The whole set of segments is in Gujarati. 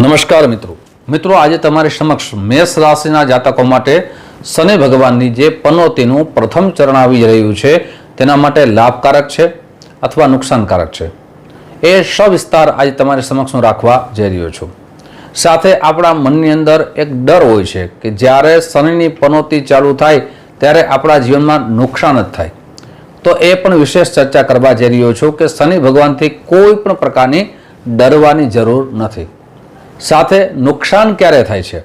નમસ્કાર મિત્રો. મિત્રો, આજે તમારી સમક્ષ મેષ રાશિના જાતકો માટે શનિ ભગવાનની જે પનોતીનું પ્રથમ ચરણ આવી રહ્યું છે, તેના માટે લાભકારક છે અથવા નુકસાનકારક છે? એ સવિસ્તાર આજે તમારી સમક્ષ હું રાખવા જઈ રહ્યો છું. સાથે આપણા મનની અંદર એક ડર હોય છે કે જ્યારે શનિની પનોતી ચાલુ થાય, ત્યારે આપણા જીવનમાં નુકસાન જ થાય. તો એ પણ વિશેષ ચર્ચા કરવા જઈ રહ્યો છું કે શનિ ભગવાનથી કોઈ પણ પ્રકારની ડરવાની જરૂર નથી. સાથે નુકસાન ક્યારે થાય છે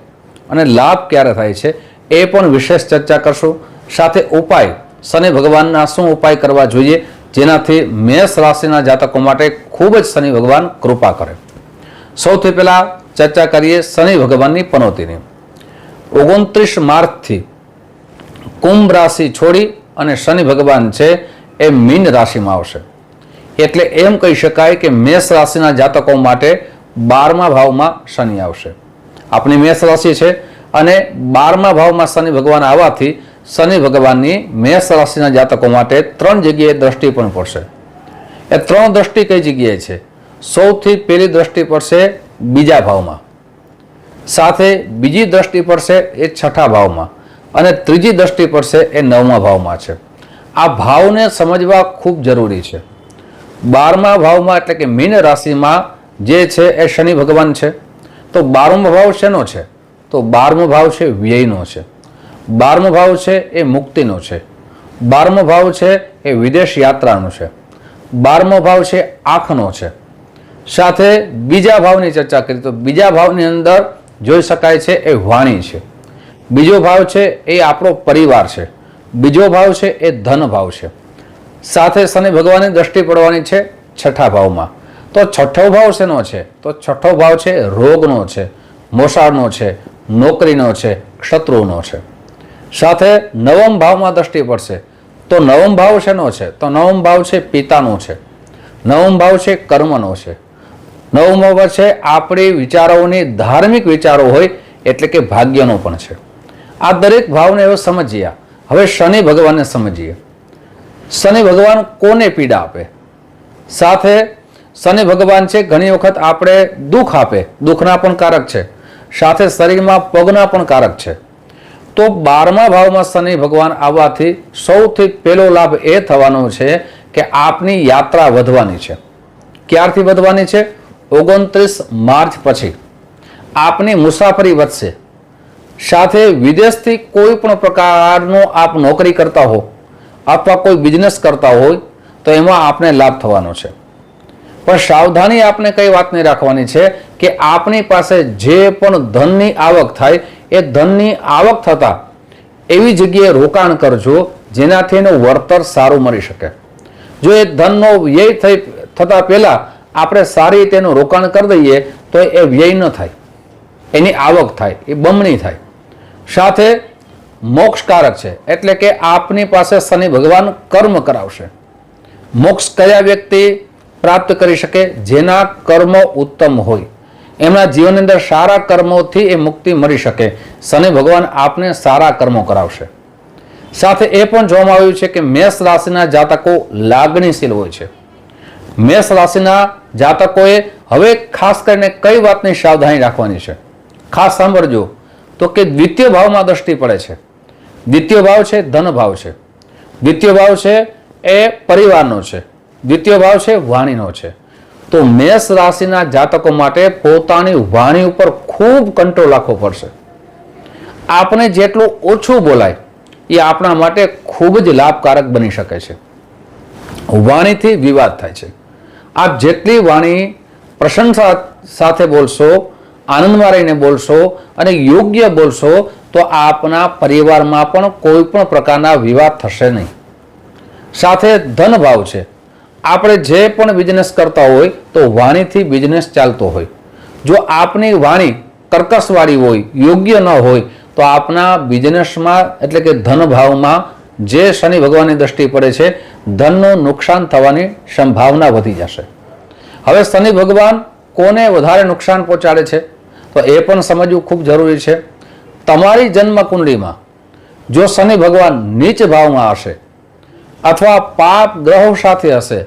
અને લાભ ક્યારે થાય છે એ પણ વિશેષ ચર્ચા કરશું. સાથે ઉપાય, શનિ ભગવાનના શું ઉપાય કરવા જોઈએ જેનાથી મેષ રાશિના જાતકો માટે ખૂબ જ શનિ ભગવાન કૃપા કરે. સૌથી પહેલાં ચર્ચા કરીએ શનિ ભગવાનની પનોતીની. ઓગણત્રીસ માર્ચથી કુંભ રાશિ છોડી અને શનિ ભગવાન છે એ મીન રાશિમાં આવશે. એટલે એમ કહી શકાય કે મેષ રાશિના જાતકો માટે બારમા ભાવમાં શનિ આવશે. આપણી મેષ રાશિ છે અને બારમા ભાવમાં શનિ ભગવાન આવવાથી શનિ ભગવાનની મેષ રાશિના જાતકો માટે ત્રણ જગ્યાએ દ્રષ્ટિ પણ પડશે. એ ત્રણ દ્રષ્ટિ કઈ જગ્યાએ છે? સૌથી પહેલી દ્રષ્ટિ પડશે બીજા ભાવમાં. સાથે બીજી દ્રષ્ટિ પડશે એ છઠ્ઠા ભાવમાં. અને ત્રીજી દ્રષ્ટિ પડશે એ નવમા ભાવમાં છે. આ ભાવને સમજવા ખૂબ જરૂરી છે. બારમા ભાવમાં એટલે કે મીન રાશિમાં જે છે એ શનિ ભગવાન છે. તો બારમો ભાવ શેનો છે? તો બારમો ભાવ છે વ્યયનો છે. બારમો ભાવ છે એ મુક્તિનો છે. બારમો ભાવ છે એ વિદેશ યાત્રાનો છે. બારમો ભાવ છે આંખનો છે. સાથે બીજા ભાવની ચર્ચા કરી, તો બીજા ભાવની અંદર જોઈ શકાય છે એ વાણી છે. બીજો ભાવ છે એ આપણો પરિવાર છે. બીજો ભાવ છે એ ધન ભાવ છે. સાથે શનિ ભગવાનની દ્રષ્ટિ પડવાની છે છઠ્ઠા ભાવમાં. તો છઠ્ઠો ભાવ શેનો છે? તો છઠ્ઠો ભાવ છે રોગનો છે, મોસાળનો છે, નોકરીનો છે શત્રુનો છે. સાથે નવમ ભાવમાં દ્રષ્ટિ પડશે. તો નવમ ભાવ શેનો છે? તો નવમ ભાવ છે પિતાનો છે. નવમ ભાવ છે કર્મનો છે. નવમ ભાવ છે આપણી વિચારોની ધાર્મિક વિચારો હોય એટલે કે ભાગ્યનો પણ છે. આ દરેક ભાવને હવે સમજીએ. હવે શનિ ભગવાનને સમજીએ. શનિ ભગવાન કોને પીડા આપે? સાથે શનિ ભગવાન છે, ઘણી વખત આપણે દુઃખ આપે. દુઃખના પણ કારક છે. સાથે શરીરમાં પગના પણ કારક છે. તો બારમા ભાવમાં શનિ ભગવાન આવવાથી સૌથી પહેલો લાભ એ થવાનો છે કે આપની યાત્રા વધવાની છે. ક્યારથી વધવાની છે? ઓગણત્રીસ માર્ચ પછી. આપની મુસાફરી વધશે. સાથે વિદેશથી કોઈ પણ પ્રકારનો આપ નોકરી કરતા હો, અથવા કોઈ બિઝનેસ કરતા હોય, તો એમાં આપને લાભ થવાનો છે. પણ સાવધાની આપને કઈ વાતની રાખવાની છે કે આપની પાસે જે પણ ધનની આવક થાય, એ ધનની આવક થતા એવી જગ્યાએ રોકાણ કરજો જેનાથી એનું વળતર સારું મળી શકે. જો એ ધનનો વ્યય થઈ, થતાં પહેલાં આપણે સારી રીતે એનું રોકાણ કરી દઈએ, તો એ વ્યય ન થાય. એની આવક થાય, એ બમણી થાય. સાથે મોક્ષકારક છે, એટલે કે આપની પાસે શનિ ભગવાન કર્મ કરાવશે. મોક્ષ કયા વ્યક્તિ પ્રાપ્ત કરી શકે જેના કર્મ ઉત્તમ હોય. એમના જીવનની અંદર સારા કર્મોથી એ મુક્તિ મળી શકે. શનિ ભગવાન આપને સારા કર્મો કરાવશે. સાથે એ પણ જોવામાં આવ્યું છે કે મેષ રાશિના જાતકો લાગણીશીલ હોય છે. મેષ રાશિના જાતકોએ હવે ખાસ કરીને કઈ વાતની સાવધાની રાખવાની છે? ખાસ સાંભળજો. તો કે દ્વિતીય ભાવમાં દ્રષ્ટિ પડે છે. દ્વિતીય ભાવ છે ધન ભાવ છે. દ્વિતીય ભાવ છે એ પરિવારનો છે. દ્વિતીય ભાવ છે વાણીનો છે. તો મેષ રાશિના જાતકો માટે પોતાની વાણી ઉપર ખૂબ કંટ્રોલ રાખવો પડશે. આપણે જેટલું ઓછું બોલાય, એ આપણા માટે ખૂબ જ લાભકારક બની શકે છે. વાણીથી વિવાદ થાય છે. આપ જેટલી વાણી પ્રશંસા સાથે બોલશો, આનંદમાં રહીને બોલશો અને યોગ્ય બોલશો, તો આપના પરિવારમાં પણ કોઈ પણ પ્રકારના વિવાદ થશે નહીં. સાથે ધન ભાવ છે. આપણે જે પણ બિઝનેસ કરતા હોય તો વાણીથી બિઝનેસ ચાલતો હોય. જો આપની વાણી કર્કશવાળી હોય, યોગ્ય ન હોય, તો આપના બિઝનેસમાં એટલે કે ધન ભાવમાં જે શનિ ભગવાનની દ્રષ્ટિ પડે છે, ધનનું નુકસાન થવાની સંભાવના વધી જશે. હવે શનિ ભગવાન કોને વધારે નુકસાન પહોંચાડે છે? તો એ પણ સમજવું ખૂબ જરૂરી છે. તમારી જન્મ કુંડળીમાં જો શનિ ભગવાન નીચ ભાવમાં હશે, અથવા પાપ ગ્રહો સાથે હશે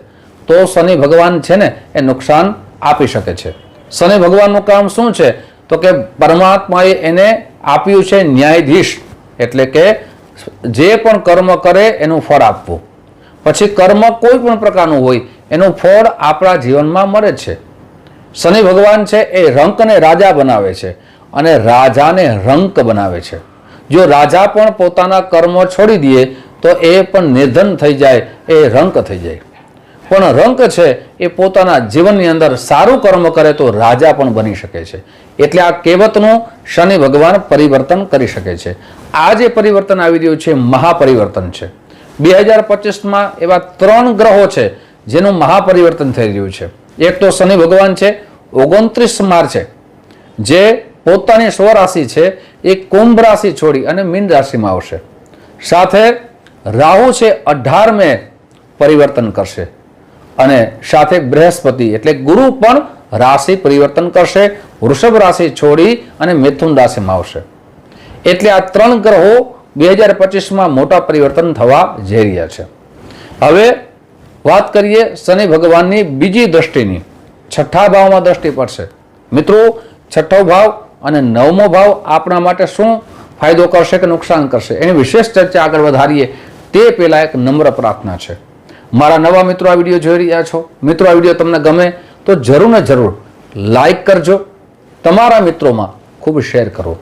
તો શનિ ભગવાન છે ને, એ નુકસાન આપી શકે છે. શનિ ભગવાનનું કામ શું છે? તો કે પરમાત્માએ એને આપ્યું છે ન્યાયાધીશ. એટલે કે જે પણ કર્મ કરે એનું ફળ આપવું. પછી કર્મ કોઈ પણ પ્રકારનું હોય, એનું ફળ આપણા જીવનમાં મળે છે. શનિ ભગવાન છે એ રંકને રાજા બનાવે છે અને રાજાને રંક બનાવે છે. જો રાજા પણ પોતાના કર્મ છોડી દે, તો એ પણ નિર્ધન થઈ જાય, એ રંક થઈ જાય. પણ રંક છે એ પોતાના જીવનની અંદર સારું કર્મ કરે તો રાજા પણ બની શકે છે. એટલે આ કહેવતનું શનિ ભગવાન પરિવર્તન કરી શકે છે. આ જે પરિવર્તન આવી રહ્યું છે મહાપરિવર્તન છે. બે હજાર પચીસમાં એવા ત્રણ ગ્રહો છે જેનું મહાપરિવર્તન થઈ રહ્યું છે. એક તો શનિ ભગવાન છે, ઓગણત્રીસ માર્ચે જે પોતાની સ્વરાશિ છે એ કુંભ રાશિ છોડી અને મીન રાશિમાં આવશે. સાથે રાહુ છે અઢાર મે પરિવર્તન કરશે. અને સાથે બૃહસ્પતિ એટલે ગુરુ પણ રાશિ પરિવર્તન કરશે, વૃષભ રાશિ છોડી અને મિથુન રાશિમાં આવશે. એટલે આ ત્રણ ગ્રહો બે હજાર પચીસમાં મોટા પરિવર્તન થવા જઈ રહ્યા છે. હવે વાત કરીએ શનિ ભગવાનની બીજી દ્રષ્ટિની. છઠ્ઠા ભાવમાં દ્રષ્ટિ પડશે. મિત્રો, છઠ્ઠો ભાવ અને નવમો ભાવ આપણા માટે શું ફાયદો કરશે કે નુકસાન કરશે એની વિશેષ ચર્ચા આગળ વધારીએ તે પહેલાં એક નમ્ર પ્રાર્થના છે. મારા નવા મિત્રો આ વીડિયો જોઈ રહ્યા છો. મિત્રો, આ વીડિયો તમને ગમે તો જરૂર ને જરૂર લાઈક કરજો. તમારા મિત્રોમાં ખૂબ શેર કરો.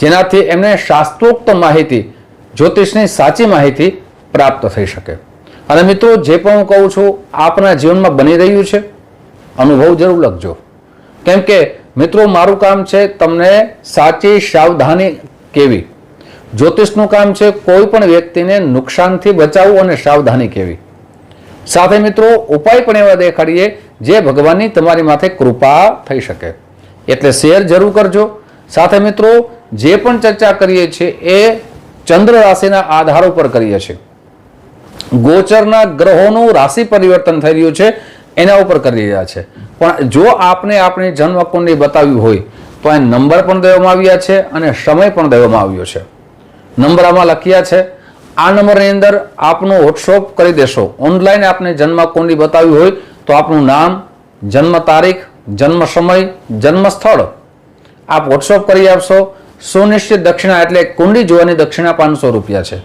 જેનાથી એમને શાસ્ત્રોક્ત માહિતી, જ્યોતિષની સાચી માહિતી પ્રાપ્ત થઈ શકે. અને મિત્રો, જે પણ હું કહું છું, આપના જીવનમાં બની રહ્યું છે. અનુભવ જરૂર લખજો. કેમ કે, મિત્રો, મારું કામ છે તમને સાચી સાવધાની કેવી. જ્યોતિષનું કામ છે કોઈ પણ વ્યક્તિને નુકસાનથી બચાવવું અને સાવધાની કેવી. સાથે મિત્રો, ઉપાય પણ એવા દેખાડીએ જે ભગવાનની તમારી માથે કૃપા થઈ શકે. એટલે શેર જરૂર કરજો. સાથે મિત્રો, જે પણ ચર્ચા કરીએ છીએ એ ચંદ્ર રાશિના આધાર ઉપર કરીએ છીએ. ગોચરના ગ્રહોનું રાશિ પરિવર્તન થઈ રહ્યું છે, એના ઉપર કરી રહ્યા છે. પણ જો આપને આપણી જન્મ બતાવ્યું હોય, તો એ નંબર પણ દેવામાં આવ્યા છે અને સમય પણ દેવામાં આવ્યો છે. નંબર આમાં લખ્યા છે આ નંબરની અંદર આપનું વોટ્સઅપ કરી દેશો. ઓનલાઈન આપને જન્મ કુંડલી બતાવ્યું હોય તો આપનું નામ, જન્મ તારીખ, જન્મ સમય, જન્મ સ્થળ આપ વોટ્સઅપ કરી આપશો. સુનિશ્ચિત દક્ષિણા એટલે કુંડી જોવાની દક્ષિણા પાંચસો રૂપિયા છે.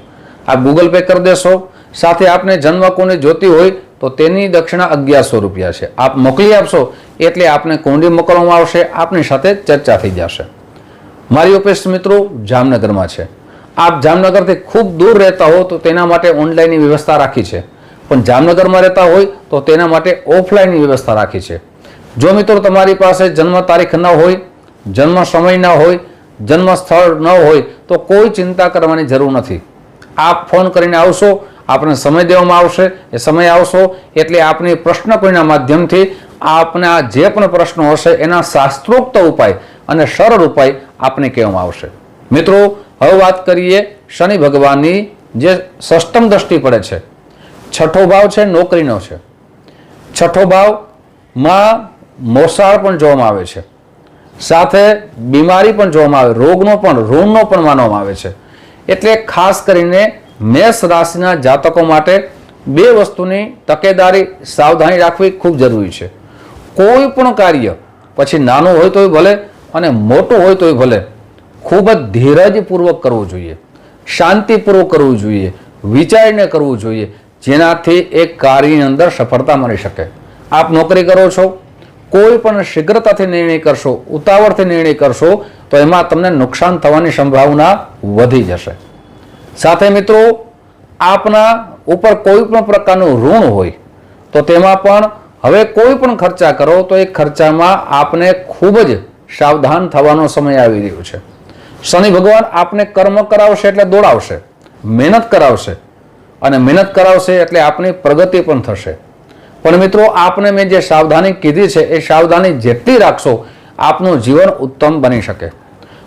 આપ ગૂગલ પે કરી દેશો. સાથે આપને જન્મ કુંડી જોતી હોય તો તેની દક્ષિણા અગિયારસો રૂપિયા છે. આપ મોકલી આપશો એટલે આપને કુંડી મોકલવામાં આવશે. આપની સાથે ચર્ચા થઈ જશે. મારી ઓફિસ મિત્રો જામનગરમાં છે. આપ જામનગરથી ખૂબ દૂર રહેતા હો તો તેના માટે ઓનલાઈનની વ્યવસ્થા રાખી છે. પણ જામનગરમાં રહેતા હોય તો તેના માટે ઓફલાઈનની વ્યવસ્થા રાખી છે. જો મિત્રો તમારી પાસે જન્મ તારીખ ન હોય, જન્મ સમય ન હોય, જન્મ સ્થળ ન હોય તો કોઈ ચિંતા કરવાની જરૂર નથી. આપ ફોન કરીને આવશો, આપને સમય દેવામાં આવશે, એ સમય આવશો એટલે આપની પ્રશ્ન કોઈના માધ્યમથી આપના જે પણ પ્રશ્નો હશે એના શાસ્ત્રોક્ત ઉપાય અને સરળ ઉપાય આપને કહેવામાં આવશે. મિત્રો હવે વાત કરીએ શનિ ભગવાનની, જે સષ્ટમ દ્રષ્ટિ પડે છે. છઠ્ઠો ભાવ છે, નોકરીનો છે. છઠ્ઠો ભાવમાં મોસાળ પણ જોવામાં આવે છે. સાથે બીમારી પણ જોવામાં આવે, રોગનો પણ, ઋણનો પણ માનવામાં આવે છે. એટલે ખાસ કરીને મેષ રાશિના જાતકો માટે બે વસ્તુની તકેદારી સાવધાની રાખવી ખૂબ જરૂરી છે. કોઈ પણ કાર્ય, પછી નાનું હોય તોય ભલે અને મોટું હોય તોય ભલે ખૂબ જ ધીરજપૂર્વક કરવું જોઈએ, શાંતિપૂર્વક કરવું જોઈએ, વિચારીને કરવું જોઈએ, જેનાથી એ કાર્યની અંદર સફળતા મળી શકે. આપ નોકરી કરો છો, કોઈ પણ શીઘ્રતાથી નિર્ણય કરશો, ઉતાવળથી નિર્ણય કરશો, તો એમાં તમને નુકસાન થવાની સંભાવના વધી જશે. સાથે મિત્રો, આપના ઉપર કોઈ પણ પ્રકારનું ઋણ હોય, તો તેમાં પણ હવે કોઈ પણ ખર્ચા કરો, તો એ ખર્ચામાં આપને ખૂબ જ સાવધાન થવાનો સમય આવી રહ્યો છે. શનિ ભગવાન આપને કર્મ કરાવશે એટલે દોડાવશે. મહેનત કરાવશે. અને મહેનત કરાવશે એટલે આપની પ્રગતિ પણ થશે. પણ મિત્રો, આપને મેં જે સાવધાની કીધી છે, એ સાવધાની જેટલી રાખશો, આપનું જીવન ઉત્તમ બની શકે.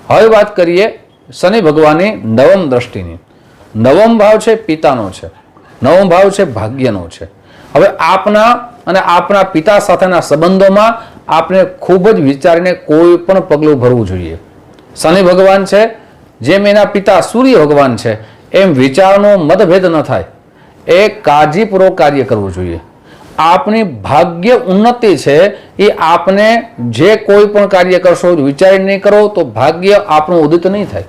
હવે વાત કરીએ શનિ ભગવાનની નવમ દ્રષ્ટિની. નવમ ભાવ છે પિતાનો છે. નવમ ભાવ છે ભાગ્યનો છે. હવે આપના અને આપના પિતા સાથેના સંબંધોમાં આપણે ખૂબ જ વિચારીને કોઈ પણ પગલું ભરવું જોઈએ. શનિ ભગવાન છે, જેમ એના પિતા સૂર્ય ભગવાન છે, એમ વિચારનો મતભેદ ન થાય. એ કાળજીપૂર્વક કાર્ય કરવું જોઈએ. આપની ભાગ્ય ઉન્નતિ છે, એ આપને જે કોઈ પણ કાર્ય કરશો, વિચારી નહીં કરો, તો ભાગ્ય આપણું ઉદિત નહીં થાય.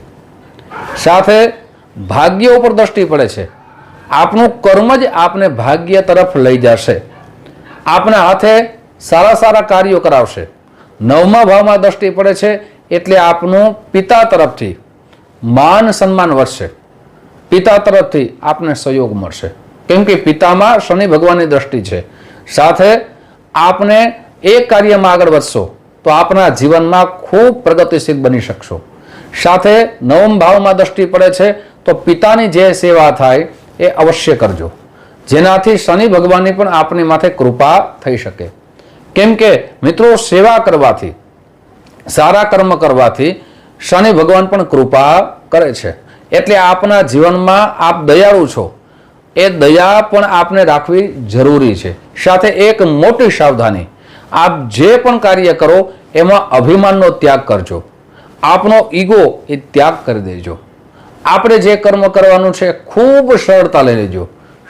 સાથે ભાગ્ય ઉપર દ્રષ્ટિ પડે છે. આપનું કર્મ જ આપને ભાગ્ય તરફ લઈ જશે. આપના હાથે સારા સારા કાર્યો કરાવશે. નવમા ભાવમાં દ્રષ્ટિ પડે છે એટલે આપનું પિતા તરફથી માન સન્માન વધશે. પિતા તરફથી આપને સહયોગ મળશે. કેમ કે પિતામાં શનિ ભગવાનની દ્રષ્ટિ છે. સાથે આપને એ કાર્યમાં આગળ વધશો, તો આપના જીવનમાં ખૂબ પ્રગતિશીલ બની શકશો. સાથે નવમ ભાવમાં દ્રષ્ટિ પડે છે, તો પિતાની જે સેવા થાય એ અવશ્ય કરજો. જેનાથી શનિ ભગવાનની પણ આપની માથે કૃપા થઈ શકે. કેમ કે મિત્રો, સેવા કરવાથી સારા કર્મ કરવાથી શનિ ભગવાન પણ કૃપા કરે છે. એટલે આપના જીવનમાં આપ દયાળુ છો. એ દયા પણ આપને રાખવી જરૂરી છે. સાથે એક મોટી સાવધાની, આપ જે પણ કાર્ય કરો, એમાં અભિમાનનો ત્યાગ કરજો. આપનો ઈગો એ ત્યાગ કરી દેજો. આપણે જે કર્મ કરવાનું છે, ખૂબ સરળતા લઈ લેજો.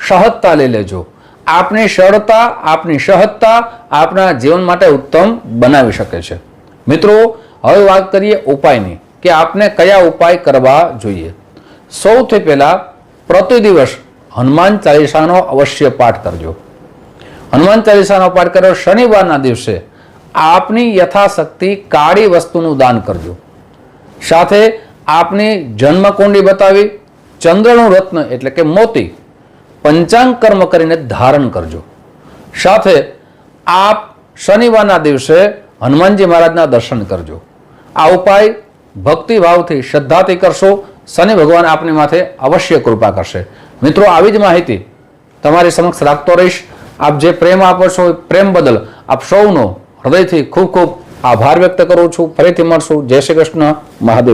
સહજતા લઈ લેજો. આપની સરળતા, આપની સહજતા આપના જીવન માટે ઉત્તમ બનાવી શકે છે. મિત્રો, હવે વાત કરીએ ઉપાયની કે આપને કયા ઉપાય કરવા જોઈએ. સૌથી પહેલા પ્રતિ દિવસ હનુમાન ચાલીસાનો અવશ્ય પાઠ કરજો. હનુમાન ચાલીસાનો પાઠ કરો શનિવારના દિવસે આપની યથાશક્તિ કાળી વસ્તુનું દાન કરજો. સાથે આપની જન્મકુંડી બતાવી, ચંદ્રનું રત્ન એટલે કે મોતી, પંચાંગ કર્મ કરીને ધારણ કરજો. સાથે આપ શનિવારના દિવસે હનુમાનજી મહારાજના દર્શન કરજો. આ ઉપાય ભક્તિભાવથી શ્રદ્ધાથી કરશો, શનિ ભગવાન આપની માથે અવશ્ય કૃપા કરશે. મિત્રો, આવી જ માહિતી તમારી સમક્ષ રાખતો રહીશ. આપ જે પ્રેમ આપો છો એ પ્રેમ બદલ આપ સૌનો હૃદયથી ખૂબ ખૂબ આભાર વ્યક્ત કરું છું. ફરીથી મળશું. જય શ્રી કૃષ્ણ. મહાદેવ.